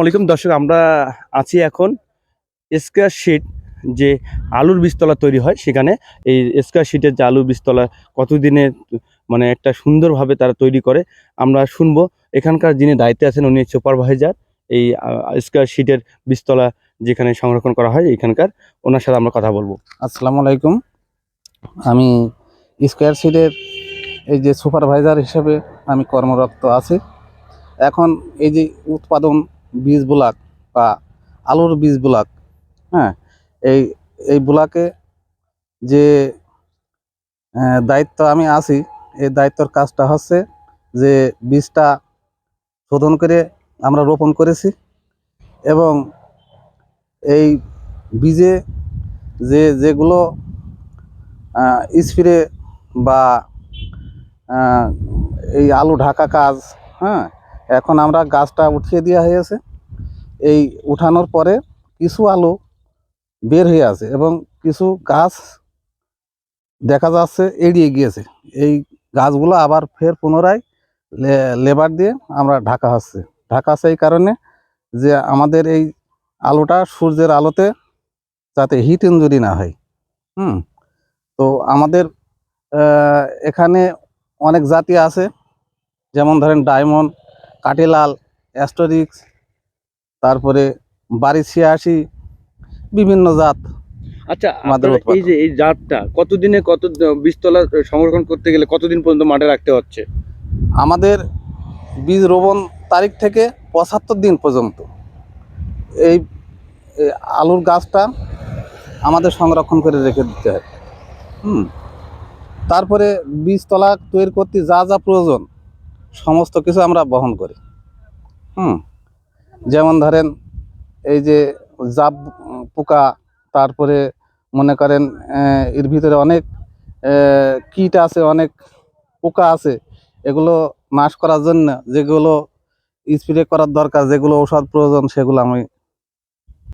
আলাইকুম। দর্শক, আমরা আছি এখন স্কোয়ার শিট যে আলুর বীজতলা তৈরি হয়, সেখানে এই স্কোয়ার শিটের যে আলুর বীজতলা, কতদিনে মানে একটা সুন্দরভাবে তারা তৈরি করে, আমরা শুনব। এখানকার যিনি দায়িত্বে আছেন, উনি সুপারভাইজার এই স্কোয়ার শিটের বীজতলা যেখানে সংরক্ষণ করা হয়, এখানকার। ওনার সাথে আমরা কথা বলব। আসসালামু আলাইকুম। আমি স্কোয়ার শিটের এই যে সুপারভাইজার হিসেবে আমি কর্মরত আছি। এখন এই যে উৎপাদন বীজ বুলাক বা আলুর বীজ বুলাক হ্যাঁ এই এই বুলাকে যে দায়িত্ব আমি আছি, এই দায়িত্বর কাজটা হচ্ছে যে বীজটা শোধন করে আমরা রোপণ করেছি এবং এই বীজে যে, যেগুলো স্প্রে বা এই আলু ঢাকা কাজ হ্যাঁ এখন আমরা গাছটা উঠিয়ে দেওয়া হয়েছে। এই উঠানোর পরে কিছু আলো বের হয়ে আছে এবং কিছু গাছ দেখা যাচ্ছে এড়িয়ে গিয়েছে। এই গাছগুলো আবার ফের পুনরায় লেবার দিয়ে আমরা ঢাকা হচ্ছে ঢাকা এই কারণে যে আমাদের এই আলোটা সূর্যের আলোতে যাতে হিট ইঞ্জুরি না হয়। হুম, তো আমাদের এখানে অনেক জাতি আছে। যেমন ধরেন ডায়মন্ড, কাটিলাল, অ্যাস্টোরিক্স তারপরে বাড়ি ছিয়াশি বিভিন্ন জাত। আচ্ছা এই যে এই জাতটা কতদিনে কত বীজতলা সংরক্ষণ করতে গেলে কতদিন পর্যন্ত মাঠে রাখতে হচ্ছে? আমাদের বীজ রোপণ তারিখ থেকে পঁচাত্তর দিন পর্যন্ত। এই এই আলুর গাছটা আমাদের সংরক্ষণ করে রেখে দিতে হয়। হুম। তারপরে বীজতলা তৈরি করতে যা যা প্রয়োজন সমস্ত কিছু আমরা বহন করি। হুম। যেমন ধরেন এই যে জাব পোকা, তারপরে মনে করেন এর ভিতরে অনেক কীট আছে, অনেক পোকা আছে, এগুলো নাশ করার জন্য যেগুলো স্প্রে করার দরকার, যেগুলো ওষুধ প্রয়োজন, সেগুলো আমি